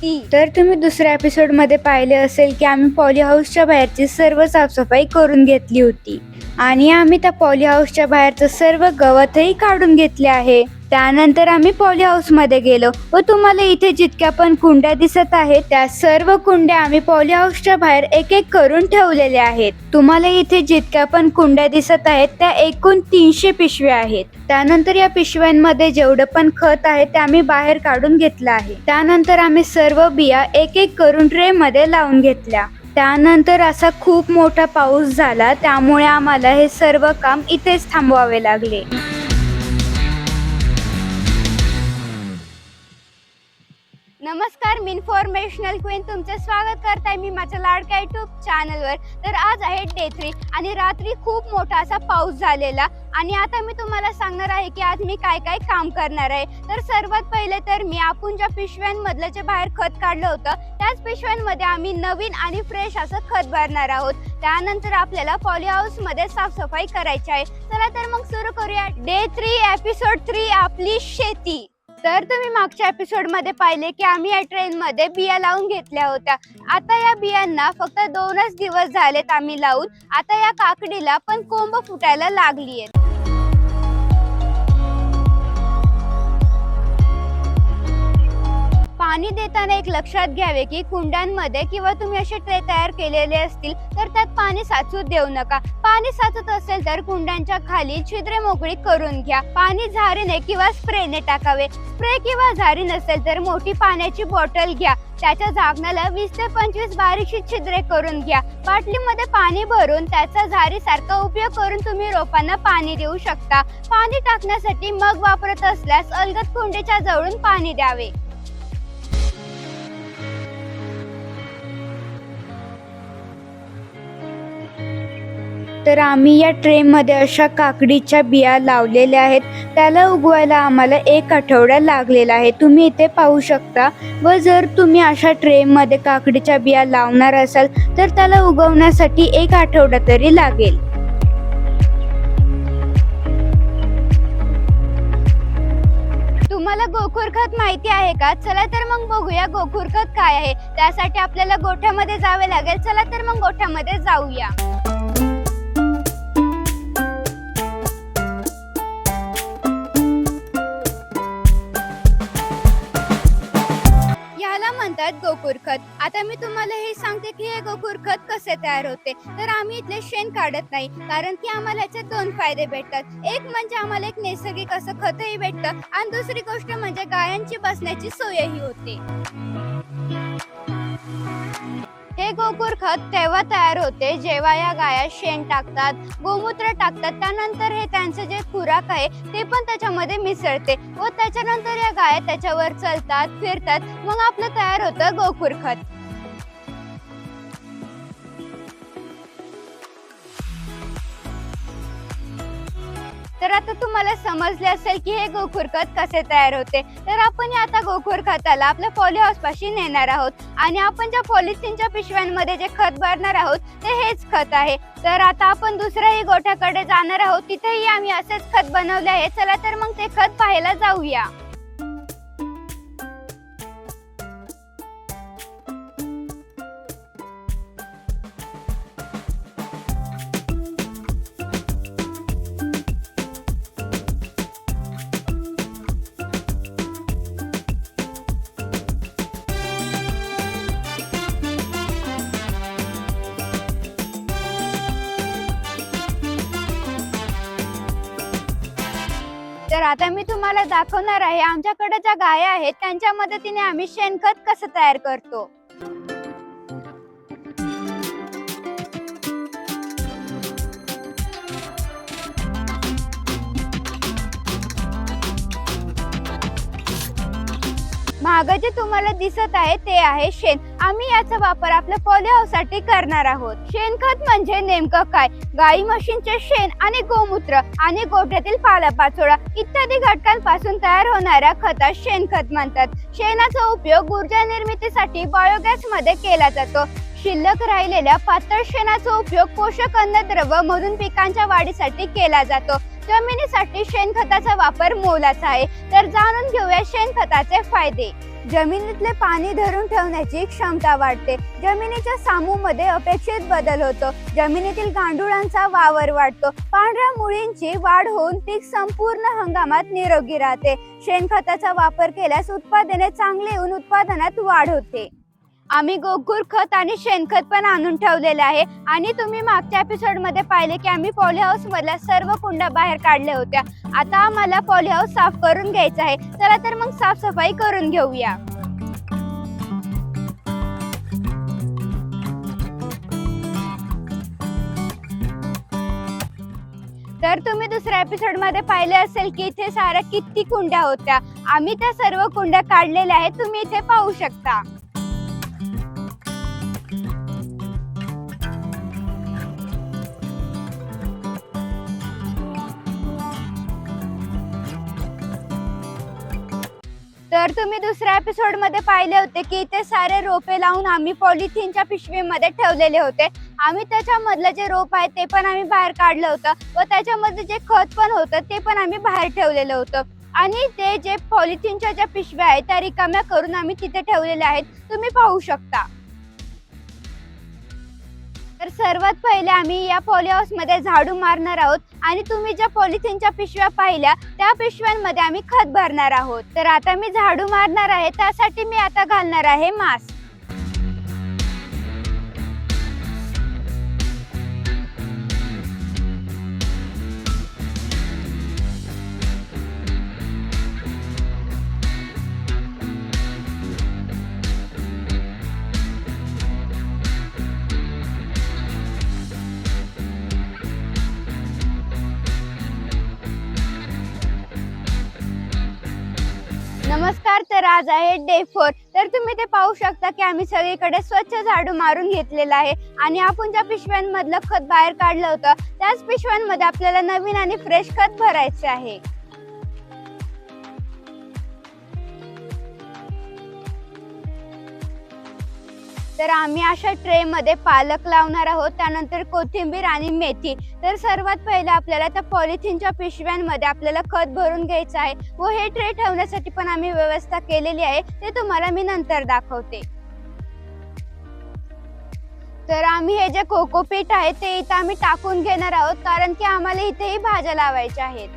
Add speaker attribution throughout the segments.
Speaker 1: होती
Speaker 2: तर तुम्ही दुसऱ्या एपिसोडमध्ये पाहिले असेल की आम्ही पॉली हाऊसच्या बाहेरची सर्व साफसफाई करून घेतली होती. आणि आम्ही त्या पॉली हाऊसच्या बाहेरचं सर्व गवतही काढून घेतले आहे. त्यानंतर आम्ही पॉली हाऊसमध्ये गेलो. व तुम्हाला इथे जितक्या पण कुंड्या दिसत आहेत त्या सर्व कुंड्या आम्ही पॉली हाऊसच्या बाहेर एक एक करून ठेवलेल्या आहेत. तुम्हाला इथे जितक्या पण कुंड्या दिसत आहेत त्या एकूण तीनशे पिशव्या आहेत. त्यानंतर या पिशव्यांमध्ये जेवढं पण खत आहे ते आम्ही बाहेर काढून घेतलं आहे. त्यानंतर आम्ही सर्व बिया एक एक करून ट्रे मध्ये लावून घेतल्या. त्यानंतर असा खूप मोठा पाऊस झाला त्यामुळे आम्हाला हे सर्व काम इथेच थांबवावे लागले.
Speaker 1: नमस्कार मी इन्फॉर्मेशनल क्वीन तुमचे स्वागत करताय मी माझ्या लाडक्या युट्यूब चॅनलवर तर आज आहे डे थ्री आणि रात्री खूप मोठा असा पाऊस झालेला. आणि आता मी तुम्हाला सांगणार आहे की आज मी काय काय काम करणार आहे. तर सर्वात पहिले तर मी आपण ज्या पिशव्यांमधलं जे बाहेर खत काढलं होतं त्याच पिशव्यांमध्ये आम्ही नवीन आणि फ्रेश असं खत भरणार आहोत. त्यानंतर आपल्याला पॉली साफसफाई करायची आहे. चला तर मग सुरू करूया. डे थ्री एपिसोड थ्री आपली शेती. तर तुम्ही मागच्या एपिसोडमध्ये पाहिले की आम्ही या ट्रेन मध्ये बिया लावून घेतल्या होत्या. आता या बियांना फक्त दोनच दिवस झालेत आम्ही लावून. आता या काकडीला पण कोंब फुटायला लागली आहेत पाणी देताना एक लक्षात घ्यावे की कुंड्यांमध्ये किंवा तुम्ही असे ट्रे तयार केलेले असतील तर त्यात पाणी साचू देऊ नका. पाणी साचत असेल तर कुंड्यांच्या खाली छिद्रे मोकळी करून घ्या. पाणी झारीने किंवा स्प्रेने टाकावे. स्प्रे किंवा झारी नसेल तर मोठी पाण्याची बॉटल घ्या. त्याच्या झाकणाला वीस ते पंचवीस बारीकशी छिद्रे करून घ्या. बाटलीमध्ये पाणी भरून त्याचा झारीसारखा उपयोग करून तुम्ही रोपांना पाणी देऊ शकता. पाणी टाकण्यासाठी मग वापरत असल्यास अलगद कुंडीच्या जवळून पाणी द्यावे.
Speaker 2: तर आम्ही या ट्रेमध्ये अशा काकडीच्या बिया लावलेल्या आहेत. त्याला उगवायला आम्हाला एक आठवडा लागलेला आहे. तुम्ही इथे पाहू शकता. व जर तुम्ही अशा ट्रेमध्ये काकडीच्या बिया लावणार असाल तर त्याला उगवण्यासाठी एक आठवडा तरी लागेल.
Speaker 1: तुम्हाला गोखुरखत माहिती आहे का? चला तर मग बघूया गोखुरखत काय आहे. त्यासाठी आपल्याला गोठ्यामध्ये जावे लागेल. चला तर मग गोठ्यामध्ये जाऊया. म्हणतात गोकुर खत आता मी तुम्हाला हे सांगते की हे गोकुर खत कसे तयार होते. तर आम्ही इथले शेण काढत नाही कारण की आम्हाला याचे दोन फायदे भेटतात. एक म्हणजे आम्हाला एक नैसर्गिक असं खतही भेटतं आणि दुसरी गोष्ट म्हणजे गायांची बसण्याची सोयही होते. हे गोकुर खत तेव्हा तयार होते जेव्हा या गाया शेण टाकतात गोमूत्र टाकतात त्यानंतर हे त्यांचं जे खुराक आहे ते पण त्याच्यामध्ये मिसळते व त्याच्यानंतर या गाया त्याच्यावर चलतात फिरतात मग आपलं तयार होतं गोकुर खत. तर आता तुम्हाला समजले असेल की हे गोखूर खत कसे तयार होते. तर आपण आता गोखूर खताला आपल्या पॉली हाऊसपाशी नेणार आहोत. आणि आपण ज्या पॉलिथिनच्या पिशव्यांमध्ये जे खत भरणार आहोत ते हेच खत आहे. तर आता आपण दुसऱ्याही गोठ्याकडे जाणार आहोत. तिथेही आम्ही असेच खत बनवले आहे. चला तर मग ते खत पाहायला जाऊया. तर आता मी तुम्हाला दाखवणार आहे आमच्याकडे ज्या गाया आहेत त्यांच्या मदतीने आम्ही शेणखत कसं तयार करतो. मागं जे तुम्हाला दिसत आहे ते आहे शेण. आम्ही याचा वापर आपल्या पॉली हाऊससाठी करणार आहोत. शेणखत म्हणजे नेमकं काय? गाई म्हशींचे शेण आणि गोमूत्र आणि गोठ्यातील पालापाचोळा इत्यादी घटकांपासून तयार होणाऱ्या खतात शेणखत म्हणतात शेणाचा उपयोग ऊर्जा निर्मितीसाठी बायोगॅसमध्ये केला जातो. शिल्लक राहिलेल्या पातळ शेणाचा उपयोग पोषक अन्नद्रव्य मधून पिकांच्या वाढीसाठी केला जातो. जमिनीसाठी शेणखताचा वापर मोलाचा आहे. तर जाणून घेऊया शेणखताचे फायदे. जमिनीतले पाणी धरून ठेवण्याची क्षमता वाढते. जमिनीच्या सामूमध्ये अपेक्षित बदल होतो. जमिनीतील गांडुळांचा वावर वाढतो. पांढऱ्या मुळींची वाढ होऊन पीक संपूर्ण हंगामात निरोगी राहते. शेणखताचा वापर केल्यास उत्पादने चांगले येऊन उत्पादनात वाढ होते. आम्ही गोकुळ खत आणि शेणखत पण आणून ठेवलेले आहे. आणि तुम्ही मागच्या एपिसोडमध्ये पाहिले की आम्ही पॉली हाऊस मधल्या सर्व कुंड्या बाहेर काढल्या होत्या. आता आम्हाला पॉली हाऊस साफ करून घ्यायचं आहे. चला तर मग साफसफाई करून घेऊया. तर तुम्ही दुसऱ्या एपिसोडमध्ये पाहिले असेल की इथे साऱ्या किती कुंड्या होत्या. आम्ही त्या सर्व कुंड्या काढलेल्या आहेत. तुम्ही इथे पाहू शकता. तर तुम्ही दुसऱ्या एपिसोडमध्ये पाहिले होते की इथे सारे रोपे लावून आम्ही पॉलिथिनच्या पिशवीमध्ये ठेवलेले होते. आम्ही त्याच्यामधलं जे रोप आहे ते पण आम्ही बाहेर काढलं होतं व त्याच्यामध्ये जे खत पण होतं ते पण आम्ही बाहेर ठेवलेलं होतं. आणि ते जे पॉलिथिनच्या ज्या पिशव्या आहेत त्या रिकाम्या करून आम्ही तिथे ठेवलेल्या आहेत. तुम्ही पाहू शकता. तर सर्वात पहिले आम्ही या पॉली हाऊसमध्ये झाडू मारणार आहोत आणि तुम्ही ज्या पॉलिथिनच्या पिशव्या पाहिल्या त्या पिशव्यांमध्ये आम्ही खत भरणार आहोत. तर आता मी झाडू मारणार आहे त्यासाठी मी आता घालणार आहे मास्क. तर आज आहे डे फोर तर तुम्ही ते पाहू शकता की आम्ही सगळीकडे स्वच्छ झाडू मारून घेतलेलं आहे. आणि आपण ज्या पिशव्यांमधलं खत बाहेर काढलं होतं त्याच पिशव्यांमध्ये आपल्याला नवीन आणि फ्रेश खत भरायचे आहे. तर आम्ही अशा ट्रेमध्ये पालक लावणार आहोत त्यानंतर कोथिंबीर आणि मेथी. तर सर्वात पहिलं आपल्याला त्या पॉलिथिनच्या पिशव्यांमध्ये आपल्याला खत भरून घ्यायचं आहे व हे ट्रे ठेवण्यासाठी पण आम्ही व्यवस्था केलेली आहे ते तुम्हाला मी नंतर दाखवते. तर आम्ही हे जे कोकोपीठ आहे ते इथं आम्ही टाकून घेणार आहोत कारण की आम्हाला इथेही भाज्या लावायच्या आहेत.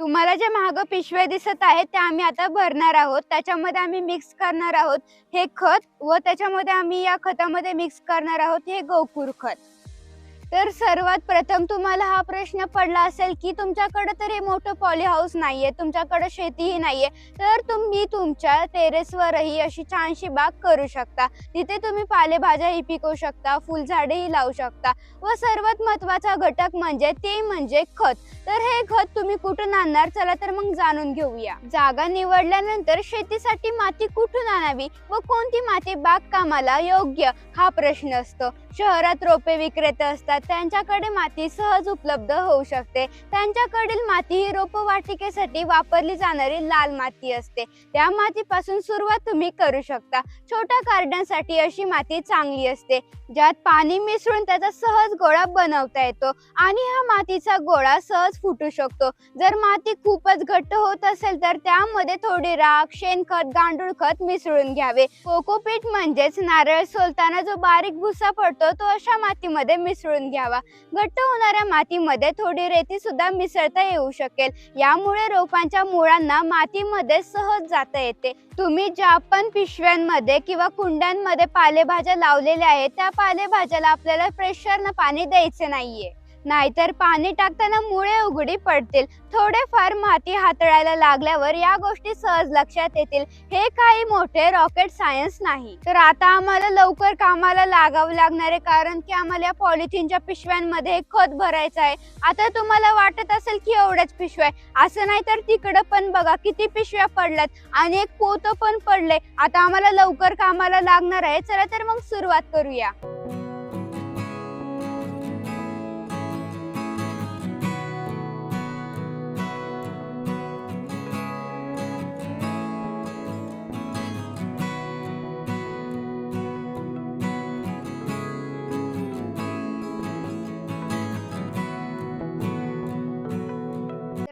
Speaker 1: तुम्हाला जे महाग पिशव्या दिसत आहेत त्या आम्ही आता भरणार आहोत. त्याच्यामध्ये आम्ही मिक्स करणार आहोत हे खत व त्याच्यामध्ये आम्ही या खतामध्ये मिक्स करणार आहोत हे गोकुर खत. तर सर्वात प्रथम तुम्हाला हा प्रश्न पडला असेल की तुमच्याकडे तर हे मोठं पॉली हाऊस नाहीये तुमच्याकडे शेतीही नाहीये तर तुम्ही तुमच्या टेरेसवरही अशी छानशी बाग करू शकता. तिथे तुम्ही पालेभाज्याही पिकवू शकता फुलझाडेही लावू शकता. व सर्वात महत्त्वाचा घटक म्हणजे ते म्हणजे खत. तर हे खत तुम्ही कुठून आणणार? चला तर मग जाणून घेऊया. जागा निवडल्यानंतर शेतीसाठी माती कुठून आणावी व कोणती माती बागकामाला योग्य? हा प्रश्न असतो. शहरात रोपे विक्रेते असतात त्यांच्याकडे माती सहज उपलब्ध होऊ शकते. त्यांच्याकडील माती ही रोपवाटिकेसाठी वापरली जाणारी लाल माती असते. त्या मातीपासून सुरुवात तुम्ही करू शकता. छोट्या गार्डनसाठी अशी माती चांगली असते ज्यात पाणी मिसळून त्याचा सहज गोळा बनवता येतो आणि हा मातीचा गोळा सहज फुटू शकतो. जर माती खूपच घट्ट होत असेल तर त्यामध्ये थोडी राख शेणखत गांडूळ खत मिसळून घ्यावे. कोकोपीट म्हणजेच नारळ सोलताना जो बारीक भुसा पडतो तो अशा मातीमध्ये मिसळून घ्यावा. घट्ट होणाऱ्या मातीमध्ये थोडी रेती सुद्धा मिसळता येऊ शकेल. यामुळे रोपांच्या मुळांना मातीमध्ये सहज जाता येते. तुम्ही ज्या पण पिशव्यांमध्ये किंवा कुंड्यांमध्ये पालेभाज्या लावलेल्या आहेत त्या पालेभाज्याला आपल्याला प्रेशरनं पाणी द्यायचे नाहीये. नाहीतर पाणी टाकताना मुळे उघडी पडतील. थोडेफार माती हाताळायला लागल्यावर या गोष्टी सहज लक्षात येतील. हे काही मोठे रॉकेट सायन्स नाही. तर आता आम्हाला लवकर कामाला लागावं लागणार आहे कारण की आम्हाला या पॉलिथिनच्या पिशव्यांमध्ये खत भरायचं आहे. आता तुम्हाला वाटत असेल की एवढ्याच पिशव्या आहे. असं नाही तर तिकडं पण बघा किती पिशव्या पडल्यात. आणि एक पोतं पण पडले आता आम्हाला लवकर कामाला लागणार आहे. चला तर मग सुरुवात करूया.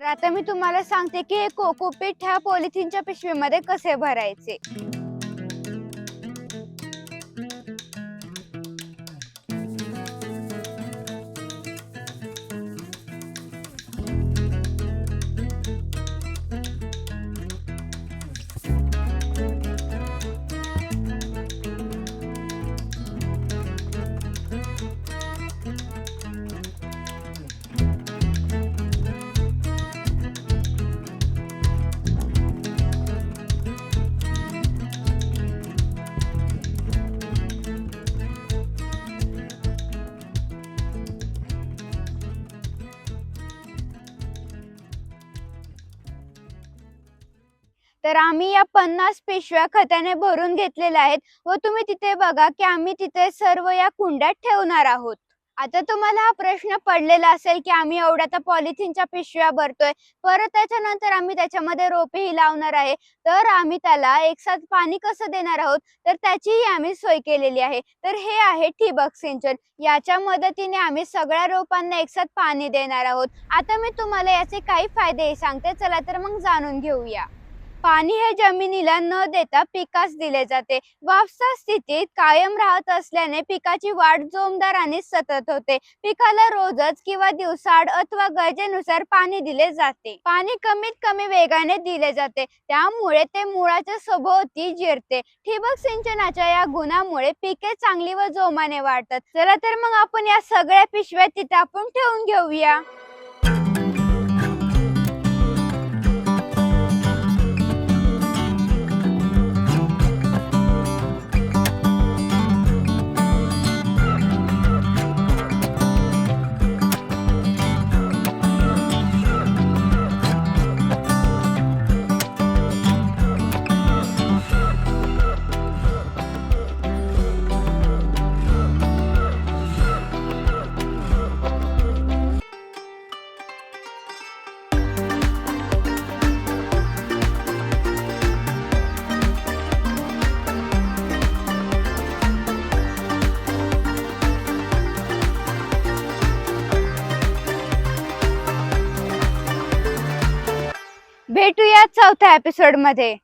Speaker 1: तर आता मी तुम्हाला सांगते की हे कोकोपीट ह्या पॉलिथिनच्या पिशवीमध्ये कसे भरायचे. तर आम्ही या पन्नास पिशव्या खताने भरून घेतलेल्या आहेत. व तुम्ही तिथे बघा की आम्ही तिथे सर्व या कुंड्यात ठेवणार आहोत. आता तुम्हाला हा प्रश्न पडलेला असेल की आम्ही एवढ्या तर पॉलिथिनच्या पिशव्या भरतोय. परत त्याच्यानंतर आम्ही त्याच्यामध्ये रोपेही लावणार आहे. तर आम्ही त्याला एकसाथ पाणी कसं देणार आहोत? तर त्याचीही आम्ही सोय केलेली आहे. तर हे आहे ठिबक सिंचन. याच्या मदतीने आम्ही सगळ्या रोपांना एकसाथ पाणी देणार आहोत. आता मी तुम्हाला याचे काही फायदेही सांगते. चला तर मग जाणून घेऊया. पाणी हे जमिनीला न देता पिकास दिले जाते. वापसा स्थितीत कायम राहत असल्याने पिकाची वाढ जोमदार आणि सतत होते. पिकाला रोजच किंवा दिवसाड अथवा गरजेनुसार पाणी दिले जाते. पाणी कमीत कमी वेगाने दिले जाते. त्यामुळे ते मुळाच्या सभोवती जिरते. ठिबक सिंचनाच्या या गुणामुळे पिके चांगली व जोमाने वाढतात. चला तर मग आपण या सगळ्या पिशव्या तिथे आपण ठेवून घेऊया. चौथ्या एपिसोडमध्ये.